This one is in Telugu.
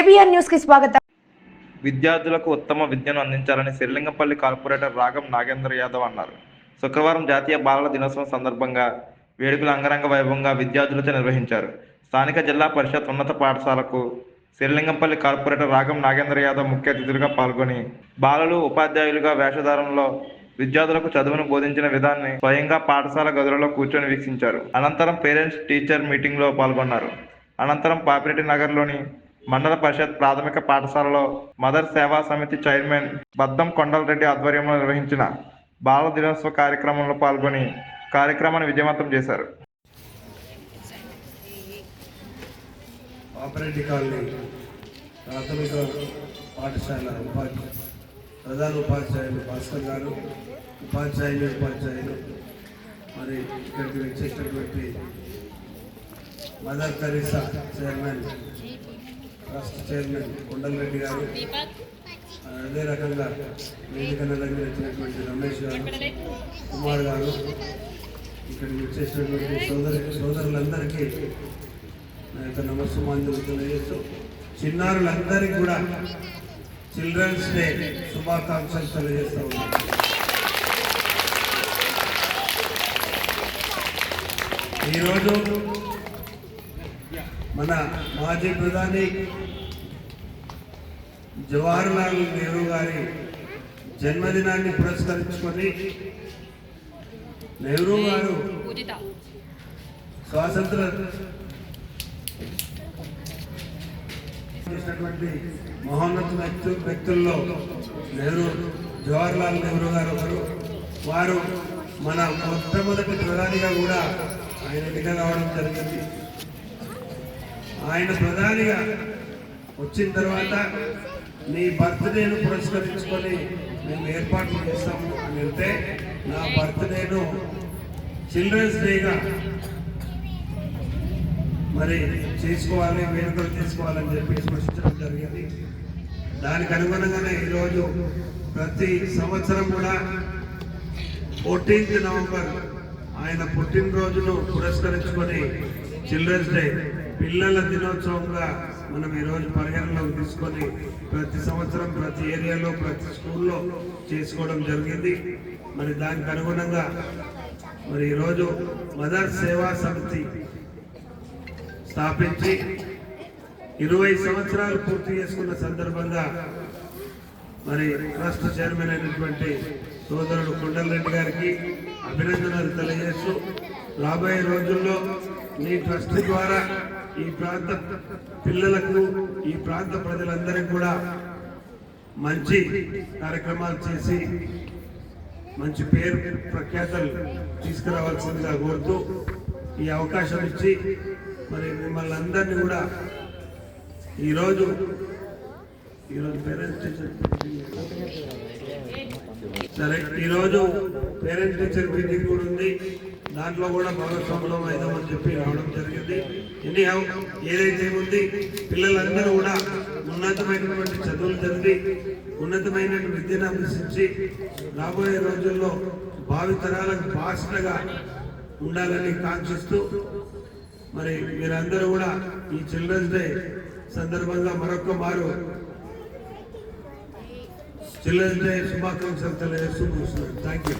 కేబిఆర్ న్యూస్కి స్వాగతం. విద్యార్థులకు ఉత్తమ విద్యను అందించాలని శ్రీలింగంపల్లి కార్పొరేటర్ రాగం నాగేంద్ర యాదవ్ అన్నారు. శుక్రవారం జాతీయ బాలల దినోత్సవం సందర్భంగా వేడుకలు అంగరంగ వైభవంగా విద్యార్థులతో నిర్వహించారు. స్థానిక జిల్లా పరిషత్ ఉన్నత పాఠశాలకు శ్రీలింగంపల్లి కార్పొరేటర్ రాగం నాగేంద్ర యాదవ్ ముఖ్య అతిథులుగా పాల్గొని బాలలు ఉపాధ్యాయులుగా వేషధారంలో విద్యార్థులకు చదువును బోధించిన విధాన్ని స్వయంగా పాఠశాల గదులలో కూర్చొని వీక్షించారు. అనంతరం పేరెంట్స్ టీచర్ మీటింగ్లో పాల్గొన్నారు. అనంతరం పాపిరెడ్డి నగర్లోని మండల పరిషత్ ప్రాథమిక పాఠశాలలో మదర్ సేవా సమితి చైర్మన్ బద్దం కొండలరెడ్డి ఆధ్వర్యంలో నిర్వహించిన బాల దినోత్సవ కార్యక్రమంలో పాల్గొని కార్యక్రమాన్ని విజయవంతం చేశారు. ఆపరేటివ్ కాలనీ ప్రాథమిక పాఠశాల ఉపాధ్యాయులు ప్రధాన ఉపాధ్యాయులు భాస్కర్ గారు ఉపాధ్యాయులు ఉపాధ్యాయులు మరి ఇక్కడికి వచ్చేటటువంటి మదర్ తెరీసా చైర్మన్ రాష్ట్ర చైర్మన్ కొండలరెడ్డి గారు. అదే రకంగా వేదిక దగ్గర వచ్చినటువంటి రమేష్ గారు కుమార్ గారు ఇక్కడికి వచ్చేసినటువంటి సోదరు సోదరులందరికీ నా యొక్క నమస్సుమాంజలు తెలియజేస్తూ చిన్నారులందరికీ కూడా చిల్డ్రన్స్ డే శుభాకాంక్షలు తెలియజేస్తూ ఉన్నాను. ఈరోజు మన మాజీ ప్రధాని జవహర్లాల్ నెహ్రూ గారి జన్మదినాన్ని పురస్కరించుకొని నెహ్రూ గారు స్వాతంత్ర మహోన్నత వ్యక్తు వ్యక్తుల్లో నెహ్రూ జవహర్లాల్ నెహ్రూ గారు ఒకరు. వారు మన మొట్టమొదటి ప్రధానిగా కూడా ఆయన ఎన్నిక కావడం జరిగింది. ఆయన ప్రధానిగా వచ్చిన తర్వాత నీ బర్త్డేను పురస్కరించుకొని మేము ఏర్పాట్లు చేస్తాము. అని వెళ్తే నా బర్త్డేను చిల్డ్రన్స్ డేగా మరి చేసుకోవాలి వేడుకలు చేసుకోవాలని చెప్పి స్పష్టం జరిగింది. దానికి అనుగుణంగానే ఈరోజు ప్రతి సంవత్సరం కూడా ఫోర్టీన్త్ నవంబర్ ఆయన పుట్టినరోజును పురస్కరించుకొని చిల్డ్రన్స్ డే పిల్లల దినోత్సవంగా మనం ఈరోజు పరిగణలోకి తీసుకొని ప్రతి సంవత్సరం ప్రతి ఏరియాలో ప్రతి స్కూల్లో చేసుకోవడం జరిగింది. మరి దానికి అనుగుణంగా మరి ఈరోజు మదర్ సేవా సమితి స్థాపించి ఇరవై సంవత్సరాలు పూర్తి చేసుకున్న సందర్భంగా మరి ట్రస్ట్ చైర్మన్ అయినటువంటి సోదరుడు కొండలరెడ్డి గారికి అభినందనలు తెలియజేస్తూ రాబోయే రోజుల్లో మీ ట్రస్ట్ ద్వారా ఈ ప్రాంత పిల్లలకు ఈ ప్రాంత ప్రజలందరికీ కూడా మంచి కార్యక్రమాలు చేసి మంచి పేరు ప్రఖ్యాతలు తీసుకురావాల్సిందిగా కోరుతూ ఈ అవకాశం ఇచ్చి మరి మిమ్మల్ని అందరినీ కూడా ఈరోజు ఈరోజు పేరెంట్స్ టీచర్ సరే ఈరోజు పేరెంట్స్ టీచర్ మీటింగ్ కూడా ఉంది. దాంట్లో కూడా భాగస్వామ్యం అవుదామని చెప్పి రావడం జరిగింది. ఎనీ హౌ ఏదైతే ఉంది పిల్లలందరూ కూడా ఉన్నతమైనటువంటి చదువులు చదివి ఉన్నతమైన విద్యను అభ్యసించి రాబోయే రోజుల్లో భావితరాలకు భాషగా ఉండాలని కాంక్షిస్తూ మరి మీరందరూ కూడా ఈ చిల్డ్రన్స్ డే సందర్భంగా మరొక మారు చిల్డ్రన్స్ డే శుభాకాంక్షలు తెలియజేస్తూ ముగిస్తున్నాను. Thank you